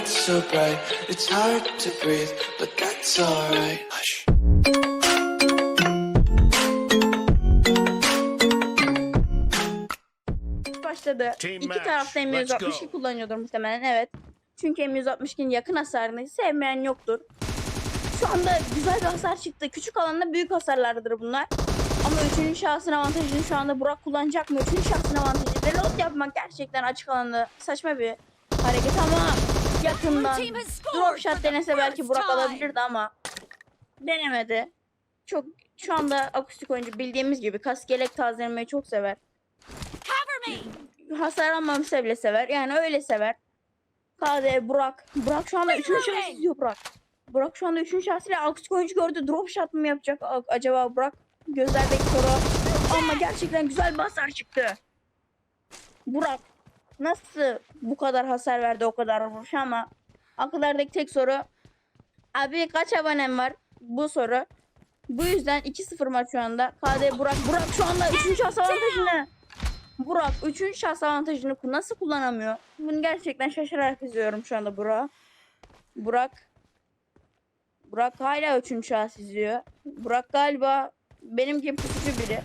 world's so bright, it's hard to breathe, but that's alright. Hush. başladı. Team İki tarafta let's M162 go. kullanıyordur muhtemelen evet. Çünkü M162'nin yakın hasarını sevmeyen yoktur. Şu anda güzel bir hasar çıktı. Küçük alanda büyük hasarlardır bunlar. Ama üçüncü şahsın avantajını şu anda Burak kullanacak mı? Üçüncü şahsın avantajı. Reload yapmak gerçekten açık alanda saçma bir hareket ama yakından drop shot denese belki Burak alabilirdi ama denemedi. Çok şu anda akustik oyuncu bildiğimiz gibi kaskelek tazelemeyi çok sever hasar almamışsa bile sever. Yani öyle sever. KD Burak. Burak şu anda üçüncü şahıs izliyor Burak. Burak şu anda üçüncü şahsıyla akustik oyuncu gördü. Drop shot mı yapacak acaba Burak? Gözlerdeki soru. Ama gerçekten güzel bir hasar çıktı. Burak nasıl bu kadar hasar verdi o kadar vuruş ama akıllardaki tek soru abi kaç abonem var? Bu soru. Bu yüzden 2-0 maç şu anda. KD Burak. Burak şu anda 3. şahıs avantajını. Burak 3. şahıs avantajını nasıl kullanamıyor? Bunu gerçekten şaşırarak izliyorum şu anda Burak. Burak. Burak hala 3. şahıs izliyor. Burak galiba benim gibi pusucu biri.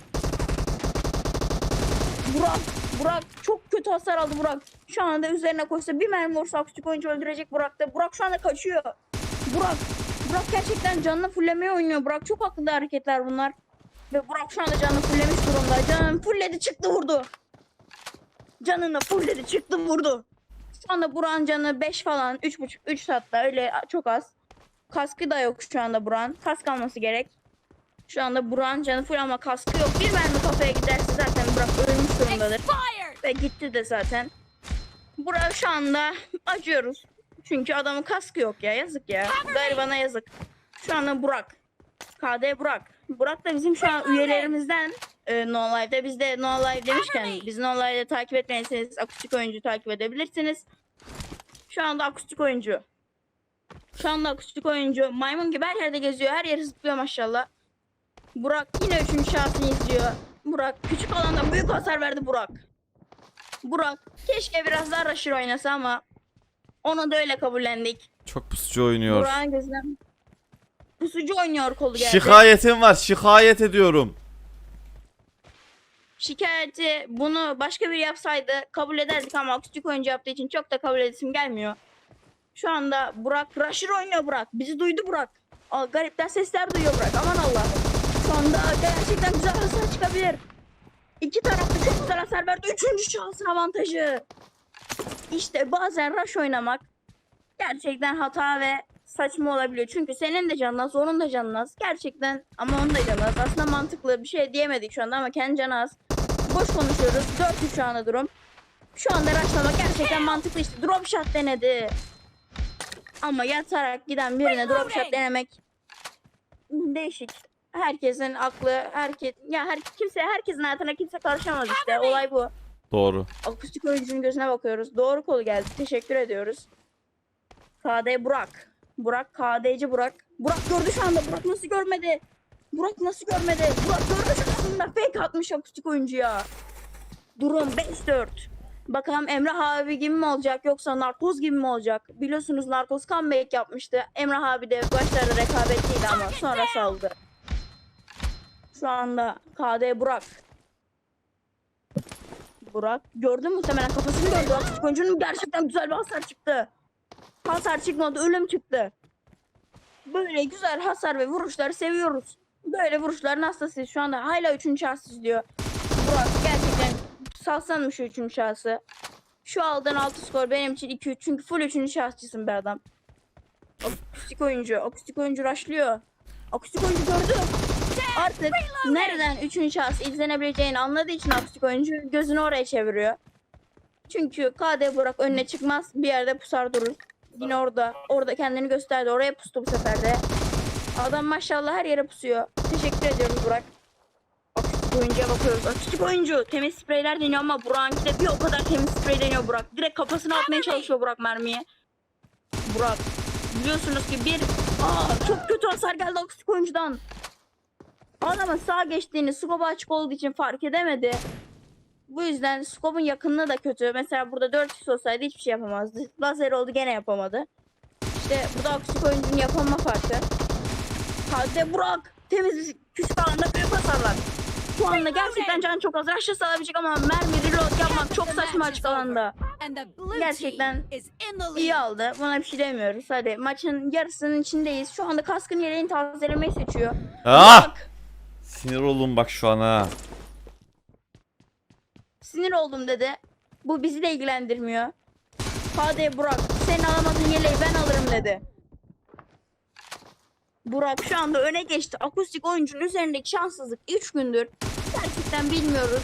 Burak. Burak çok kötü hasar aldı Burak. Şu anda üzerine koşsa bir mermi vursa akustik oyuncu öldürecek Burak da. Burak şu anda kaçıyor. Burak. Burak gerçekten canını fullemeye oynuyor. Burak çok akıllı hareketler bunlar. Ve Burak şu anda canını fullemiş durumda. Canını fulledi çıktı vurdu. Canını fullledi çıktı vurdu. Şu anda Burak'ın canı 5 falan 3.5 3 hatta öyle çok az. Kaskı da yok şu anda Burak'ın. Kask alması gerek. Şu anda Burak'ın canı full ama kaskı yok. Bir mermi kafaya giderse zaten Burak durumdadır. Expired! Ve gitti de zaten. Burak şu anda acıyoruz. Çünkü adamın kaskı yok ya yazık ya. Garibana yazık. Şu anda Burak. KD Burak. Burak da bizim şu an üyelerimizden e, No Live'de. Biz de No Live demişken biz No Live'de takip etmeyseniz akustik oyuncu takip edebilirsiniz. Şu anda akustik oyuncu. Şu anda akustik oyuncu. Maymun gibi her yerde geziyor. Her yeri zıplıyor maşallah. Burak yine üçüncü şahsını izliyor. Burak küçük alanda büyük hasar verdi Burak. Burak keşke biraz daha Raşir oynasa ama onu da öyle kabullendik. Çok pusucu oynuyor. Burak'ın gözünden pusucu oynuyor kolu geldi. Şikayetim var. Şikayet ediyorum. Şikayeti bunu başka biri yapsaydı kabul ederdik ama akustik oyuncu yaptığı için çok da kabul edesim gelmiyor. Şu anda Burak Raşir oynuyor Burak. Bizi duydu Burak. Aa, garipten sesler duyuyor Burak. Aman Allah. Şu anda gerçekten güzel hasar çıkabilir. İki tarafta çok güzel hasar verdi. Üçüncü şahsın avantajı. İşte bazen rush oynamak gerçekten hata ve saçma olabiliyor. Çünkü senin de canın az, onun da canın az. Gerçekten ama onun da canı az. Aslında mantıklı bir şey diyemedik şu anda ama kendi canı az. Boş konuşuyoruz. 4-3 şu anda durum. Şu anda rushlamak gerçekten mantıklı işte. Drop shot denedi. Ama yatarak giden birine drop shot denemek değişik. Herkesin aklı, herkes ya her kimse herkesin hayatına kimse karışamaz işte. Olay bu. Doğru. Akustik oyuncunun gözüne bakıyoruz. Doğru kolu geldi. Teşekkür ediyoruz. KD Burak. Burak KD'ci Burak. Burak gördü şu anda. Burak nasıl görmedi? Burak nasıl görmedi? Burak gördü şu anda. Fake atmış akustik oyuncuya. Durum 5-4. Bakalım Emrah abi gibi mi olacak yoksa Narkoz gibi mi olacak? Biliyorsunuz Narkoz comeback yapmıştı. Emrah abi de başlarda rekabetliydi ama sonra saldı. Şu anda KD Burak. Burak gördü muhtemelen kafasını gördü. Oyuncunun gerçekten güzel bir hasar çıktı. Hasar çıkmadı ölüm çıktı. Böyle güzel hasar ve vuruşları seviyoruz. Böyle vuruşların hastasıyız şu anda. Hala üçüncü şahıs izliyor. Burak gerçekten salsan şu üçüncü şahsı? Şu aldığın altı skor benim için 2-3 çünkü full üçüncü şahsçısın be adam. Akustik oyuncu. Akustik oyuncu rushlıyor. Akustik oyuncu gördü. Artık nereden üçüncü şahıs izlenebileceğini anladığı için akustik oyuncu gözünü oraya çeviriyor. Çünkü KD Burak önüne çıkmaz bir yerde pusar durur. Yine orada. Orada kendini gösterdi. Oraya pustu bu sefer de. Adam maşallah her yere pusuyor. Teşekkür ediyorum Burak. Akustik oyuncuya bakıyoruz. Akustik oyuncu. Temiz spreyler deniyor ama Burak'ınki de bir o kadar temiz sprey deniyor Burak. Direkt kafasına atmaya çalışıyor Burak mermiyi. Burak. Biliyorsunuz ki bir... Aa, çok kötü hasar geldi akustik oyuncudan. Adamın sağ geçtiğini scope açık olduğu için fark edemedi. Bu yüzden scope'un yakınlığı da kötü. Mesela burada 4x olsaydı hiçbir şey yapamazdı. Lazer oldu gene yapamadı. İşte bu da akustik oyuncunun yapama farkı. Hadi Burak. Temiz bir küçük alanda büyük hasarlar. Şu anda gerçekten can çok az. Rush'ı salabilecek ama mermi reload yapmak çok saçma açık alanda. Gerçekten İyi aldı. Buna bir şey demiyoruz. Hadi maçın yarısının içindeyiz. Şu anda kaskın yeleğini tazelemeyi seçiyor. Ah! Burak, Sinir oldum bak şu an ha. sinir oldum dedi. Bu bizi de ilgilendirmiyor. Hadi Burak sen alamadığın yeleği ben alırım dedi. Burak şu anda öne geçti. Akustik oyuncunun üzerindeki şanssızlık 3 gündür. Gerçekten bilmiyoruz.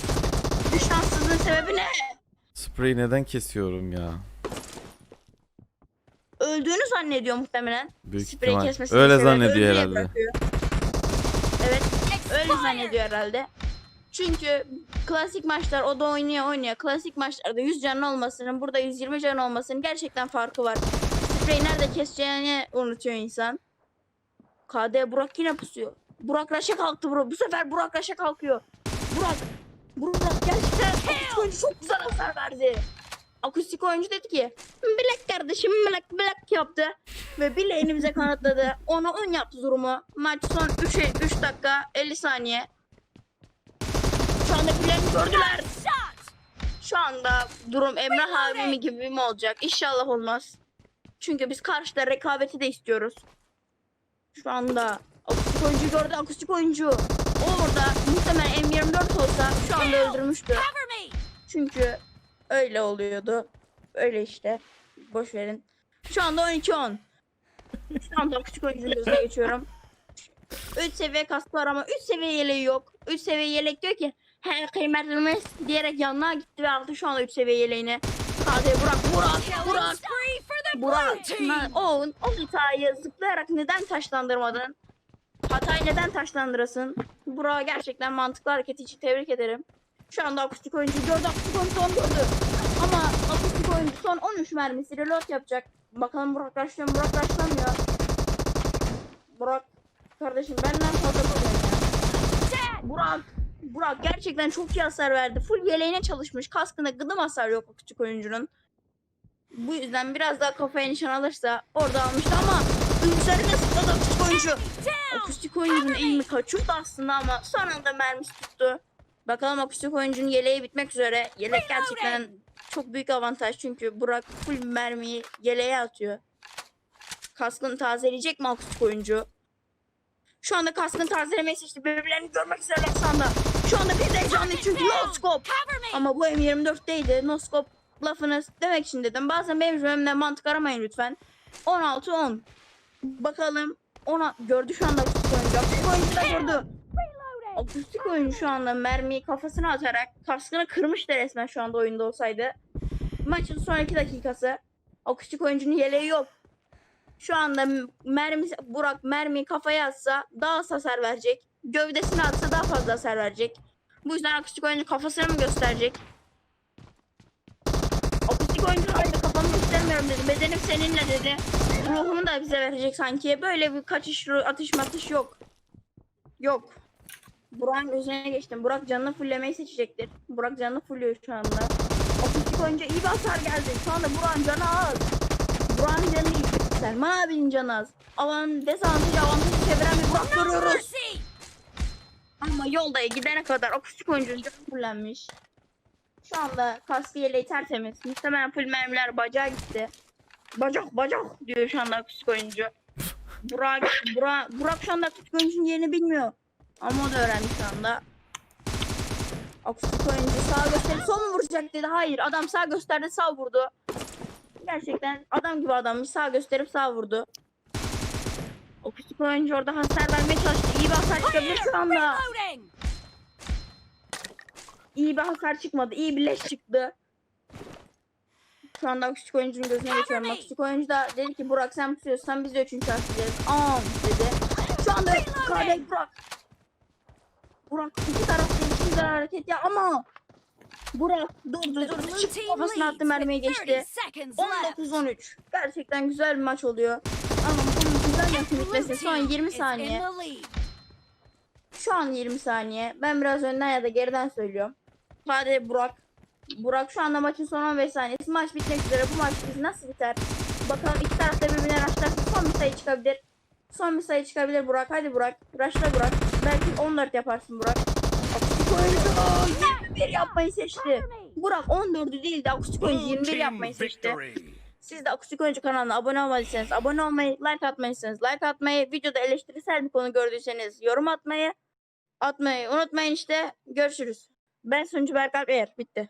Bu şanssızlığın sebebi ne? Spreyi neden kesiyorum ya? Öldüğünü zannediyor muhtemelen. Büyük Sprey ihtimal. Öyle zannediyor öldürüye herhalde. bırakıyor. Öyle zannediyor herhalde. Çünkü klasik maçlar o da oynuyor oynuyor. Klasik maçlarda 100 canın olmasının burada 120 can olmasının gerçekten farkı var. Spreyi nerede keseceğini unutuyor insan. KD Burak yine pusuyor. Burak Raş'a kalktı bro. Bu sefer Burak Raş'a kalkıyor. Burak. Burak gerçekten akustik oyuncu çok güzel hasar verdi. Akustik oyuncu dedi ki Bilek kardeşim bilek bilek yaptı. Ve bileğini bize kanıtladı. Ona 10 yaptı durumu. Maç son 3, 3 dakika 50 saniye. Şu anda bileğini gördüler. Şu anda durum Emrah abimi gibi mi olacak? İnşallah olmaz. Çünkü biz karşıda rekabeti de istiyoruz. Şu anda akustik oyuncu gördü akustik oyuncu. O orada muhtemelen M24 olsa şu anda öldürmüştü. Çünkü öyle oluyordu. Öyle işte. Boş verin. Şu anda 12-10. Şu anda küçük oyuncunun gözüne geçiyorum. 3 seviye kaskı var ama 3 seviye yeleği yok. 3 seviye yelek diyor ki he kıymetlimiz diyerek yanına gitti ve aldı şu anda 3 seviye yeleğini. Hadi Burak, Burak, Burak. Burak, team. o, o hatayı zıplayarak neden taşlandırmadın? Hatayı neden taşlandırasın? Burak'ı gerçekten mantıklı hareket için tebrik ederim. Şu anda akustik oyuncu gördü, akustik oyuncu son gördü. Ama akustik oyuncu son 13 mermisi reload yapacak. Bakalım Burak başlıyor mu? Burak başlamıyor. Burak, kardeşim benden fazla problem ya. Burak, Burak gerçekten çok iyi hasar verdi. Full yeleğine çalışmış. Kaskında gıdım hasar yok akustik oyuncunun. Bu yüzden biraz daha kafaya nişan alırsa orada almıştı ama üzerine sıkladı akustik oyuncu. Akustik oyuncunun ilmi kaçıyordu aslında ama son anda mermisi tuttu. Bakalım akustik oyuncunun yeleği bitmek üzere. Yelek gerçekten çok büyük avantaj çünkü Burak full mermiyi yeleğe atıyor. Kaskını tazeleyecek mi akustik oyuncu? Şu anda kaskını tazelemeyi seçti. Birbirlerini görmek üzere şu anda. Şu anda bir de heyecanlı çünkü no scope. Ama bu M24'teydi. No scope lafını demek için dedim. Bazen benim cümlemden mantık aramayın lütfen. 16-10. Bakalım. Ona gördü şu anda akustik oyuncu. Akustik oyuncu da gördü. Akustik oyuncu şu anda mermiyi kafasına atarak kaskını kırmıştı resmen şu anda oyunda olsaydı. Maçın son iki dakikası. Akustik oyuncunun yeleği yok. Şu anda mermi Burak mermiyi kafaya atsa daha az hasar verecek. Gövdesine atsa daha fazla hasar verecek. Bu yüzden akustik oyuncu kafasını mı gösterecek? Akustik oyuncu hayır kafamı göstermiyorum dedi. Bedenim seninle dedi. Ruhumu da bize verecek sanki. Böyle bir kaçış, atış matış yok. Yok. Burak'ın gözüne geçtim. Burak canını fullemeyi seçecektir. Burak canını fulluyor şu anda. Akustik oyuncu iyi bir hasar geldi. Şu anda Burak'ın canı az. Burak'ın canı iyi. Selman abinin canı az. Alan dezavantajı avantajı çeviren bir görüyoruz. mercy. Ama yolda gidene kadar akustik oyuncunun canı fullenmiş. Şu anda kaskı yeleği tertemiz. Muhtemelen full mermiler bacağa gitti. Bacak bacak diyor şu anda akustik oyuncu. Burak, Burak, Burak şu anda akustik oyuncunun yerini bilmiyor. Ama o da öğrendi şu anda. Akustik oyuncu sağ gösterip sol mu vuracak dedi. Hayır adam sağ gösterdi sağ vurdu. Gerçekten adam gibi adammış sağ gösterip sağ vurdu. Akustik oyuncu orada hasar vermeye çalıştı. İyi bir hasar çıkabilir şu anda. İyi bir hasar çıkmadı. İyi bir leş çıktı. Şu anda akustik oyuncunun gözüne geçiyorum. me. Akustik oyuncu da dedi ki Burak sen pusuyorsan biz de üçüncü harfleriz. Am dedi. Şu anda KD Burak. Burak iki tarafta iki güzel hareket ya ama Burak blue çıktı team kafasına attı 30 geçti. seconds left. 19-13. Gerçekten güzel bir maç oluyor. Ama bunun güzel Blue bitmesi son team 20 is in saniye. Şu an 20 saniye. Ben biraz önden ya da geriden söylüyorum. Hadi Burak. Burak şu anda maçın son 15 saniyesi. Maç bitmek üzere. Bu maç biz nasıl biter? Bakalım iki tarafta birbirine raşlarsa son bir sayı çıkabilir. Son bir sayı çıkabilir Burak. Hadi Burak. Raşla Burak. Belki 14 yaparsın Burak. Akustik oyuncu 21 yapmayı seçti. Burak 14'ü değil de akustik oyuncu 21 yapmayı seçti. Siz de Akustik Oyuncu kanalına abone olmadıysanız abone olmayı, like atmayısınız like atmayı, videoda eleştirisel bir konu gördüyseniz yorum atmayı, atmayı unutmayın işte. Görüşürüz. Ben sunucu Berkal Eğer. Bitti.